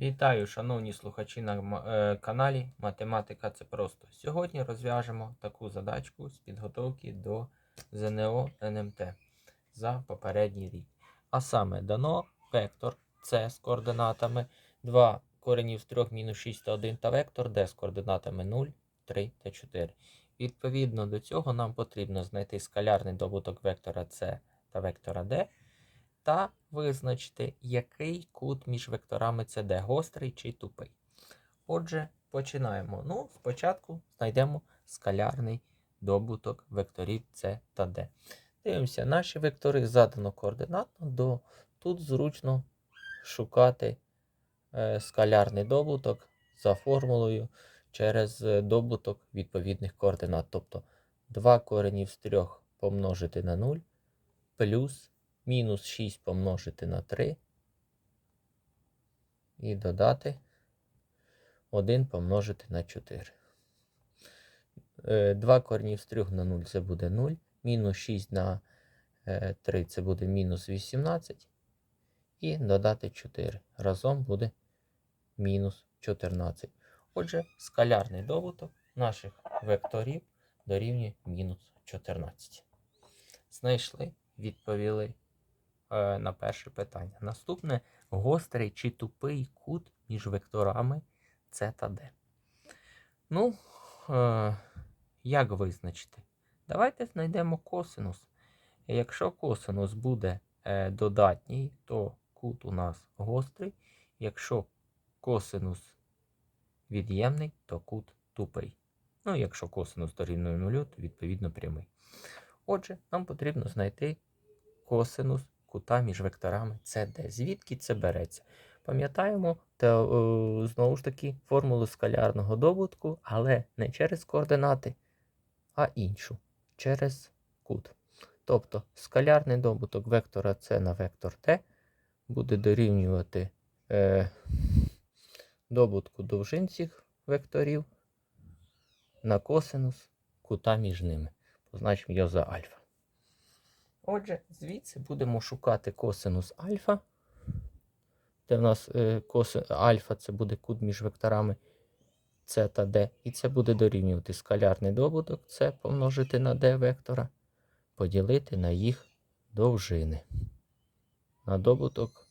Вітаю, шановні слухачі на е, каналі Математика це просто. Сьогодні розв'яжемо таку задачку з підготовки до ЗНО НМТ за попередній рік. А саме дано вектор С з координатами 2 коренів з 3 мінус 6 та 1 та вектор D з координатами 0, 3 та 4. Відповідно до цього нам потрібно знайти скалярний добуток вектора С та вектора D та визначити, який кут між векторами CD гострий чи тупий. Отже, починаємо. Ну, спочатку знайдемо скалярний добуток векторів C та D. Дивимося, наші вектори задано координатно, до тут зручно шукати е, скалярний добуток за формулою через е, добуток відповідних координат. Тобто 2 коренів з 3 помножити на 0 плюс мінус 6 помножити на 3 і додати 1 помножити на 4. 2 коренів з 3 на 0 це буде 0. Мінус 6 на 3 це буде мінус 18. І додати 4. Разом буде мінус 14. Отже, скалярний добуток наших векторів дорівнює мінус 14. Знайшли, відповіли е, на перше питання. Наступне гострий чи тупий кут між векторами С та Д. Ну, е, як визначити? Давайте знайдемо косинус. Якщо косинус буде е, додатній, то кут у нас гострий. Якщо косинус від'ємний, то кут тупий. Ну, якщо косинус дорівнює нулю, то відповідно прямий. Отже, нам потрібно знайти косинус кута між векторами CD. Звідки це береться? Пам'ятаємо та, е, знову ж таки формулу скалярного добутку, але не через координати, а іншу через кут. Тобто скалярний добуток вектора С на вектор Т буде дорівнювати е, добутку довжин цих векторів на косинус кута між ними. Позначимо його за альфа. Отже, звідси будемо шукати косинус альфа. Де в нас е, коси, альфа це буде кут між векторами С та Д. І це буде дорівнювати скалярний добуток С помножити на D вектора, поділити на їх довжини. На добуток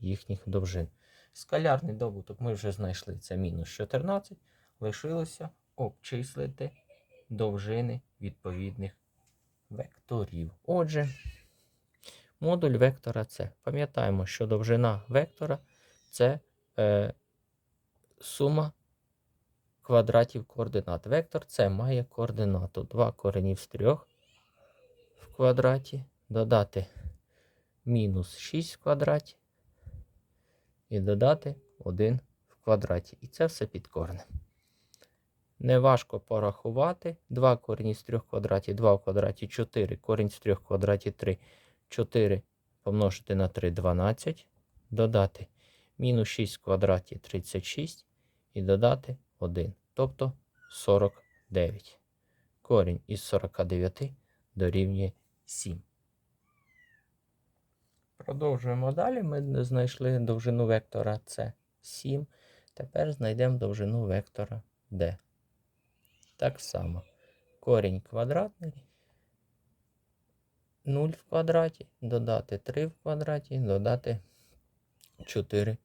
їхніх довжин. Скалярний добуток ми вже знайшли це мінус 14. Лишилося обчислити довжини відповідних векторів. Отже, модуль вектора С. Пам'ятаємо, що довжина вектора це е, сума квадратів координат. Вектор С має координату 2 коренів з 3 в квадраті, додати мінус 6 в квадраті і додати 1 в квадраті. І це все під корнем. Неважко порахувати. 2 корінь з 3 квадраті, 2 в квадраті 4, корінь з 3 в квадраті 3, 4 помножити на 3 12, додати мінус 6 в квадраті 36 і додати 1, тобто 49. Корінь із 49 дорівнює 7. Продовжуємо далі. Ми знайшли довжину вектора С 7. Тепер знайдемо довжину вектора D. Так само. Корінь квадратний. 0 в квадраті, додати 3 в квадраті, додати 4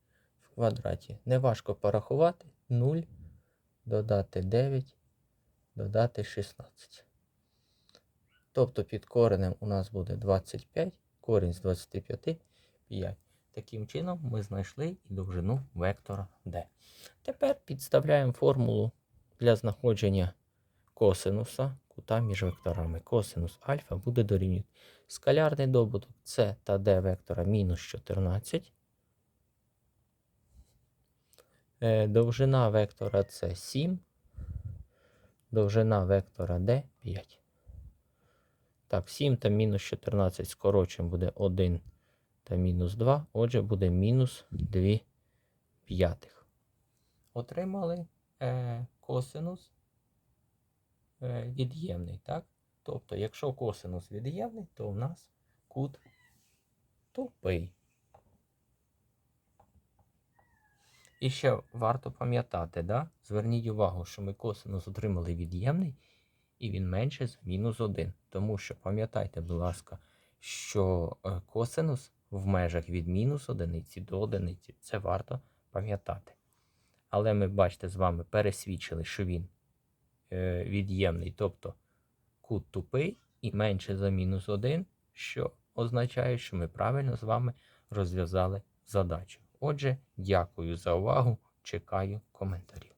в квадраті. Неважко порахувати 0, додати 9, додати 16. Тобто під коренем у нас буде 25, корінь з 25 5. Таким чином ми знайшли і довжину вектора D. Тепер підставляємо формулу для знаходження косинуса кута між векторами. Косинус альфа буде дорівнювати скалярний добуток С та D вектора мінус 14. Е, Довжина вектора С 7. Довжина вектора D 5. Так, 7 та мінус 14 скорочуємо буде 1 та мінус 2. Отже, буде мінус 2 п'ятих. Отримали е, косинус від'ємний, так? Тобто, якщо косинус від'ємний, то у нас кут тупий. І ще варто пам'ятати, да? зверніть увагу, що ми косинус отримали від'ємний, і він менше за мінус 1. Тому що пам'ятайте, будь ласка, що е, косинус в межах від мінус одиниці до одиниці. Це варто пам'ятати. Але ми, бачите, з вами пересвідчили, що він е, від'ємний, тобто кут тупий і менше за мінус 1, що означає, що ми правильно з вами розв'язали задачу. Отже, дякую за увагу. Чекаю коментарів.